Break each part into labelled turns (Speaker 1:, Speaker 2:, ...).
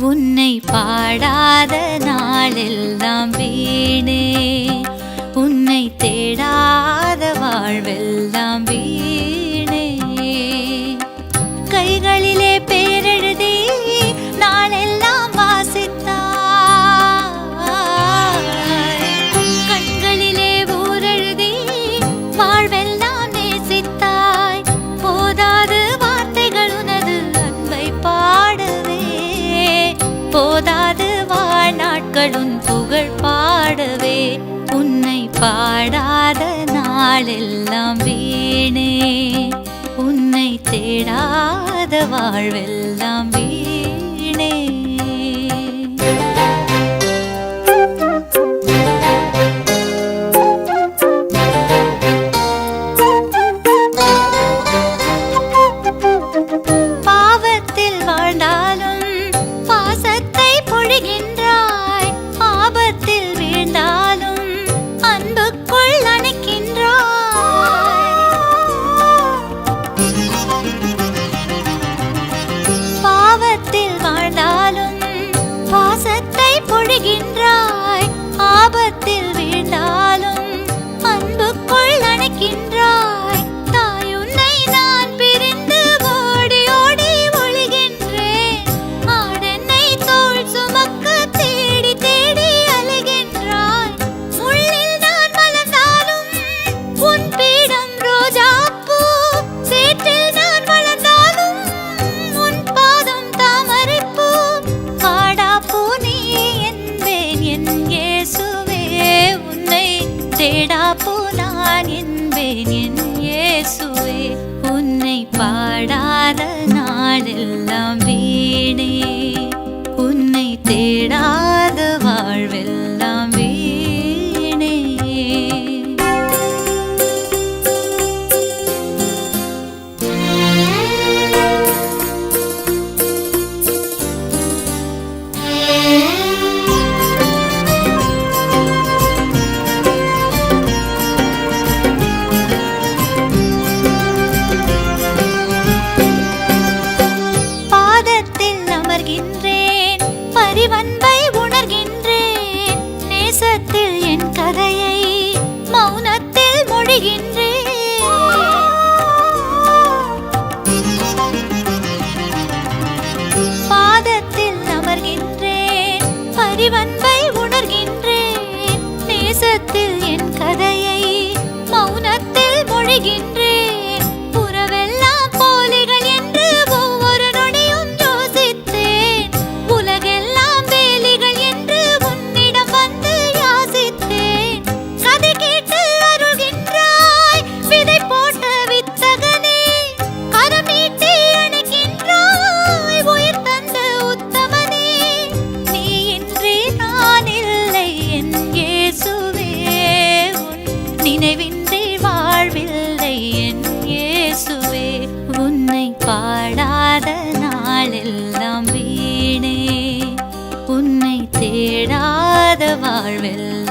Speaker 1: உன்னை பாடாத நாளெல்லாம் வீணே. உன்னை தேடாத வாழ்வெல்லாம் வீணே பாடாத நாளெல்லாம் வீணே. உன்னை தேடாத வாழ்வெல்லாம் வீணே. பாவத்தில் வாழ்ந்தாலும் பாசத்தை பொழிகின்ற കാലനാളിൽ உணர்கின்றேன் பரிவன்பை உணர்கின்றேன். நேசத்தில் என் கதையை மௌனத்தில் மொழிகின்றேன். பாதத்தில் அமர்கின்றேன் பரிவன்பை நினைவின்றி வாழ்வில்லை என் இயேசுவே. உன்னை பாடாத நாளெல்லாம் வீணே. உன்னை தேடாத வாழ்வில்லை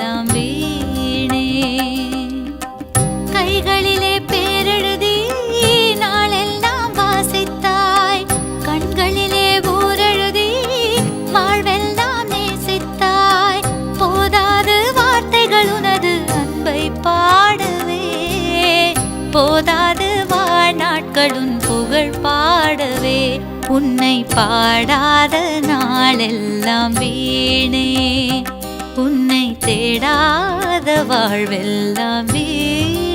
Speaker 1: பாடும் புகழ் பாடவே உன்னை பாடாத நாளெல்லாம் வீணே. உன்னை தேடாத வாழ்வெல்லாம் வீண்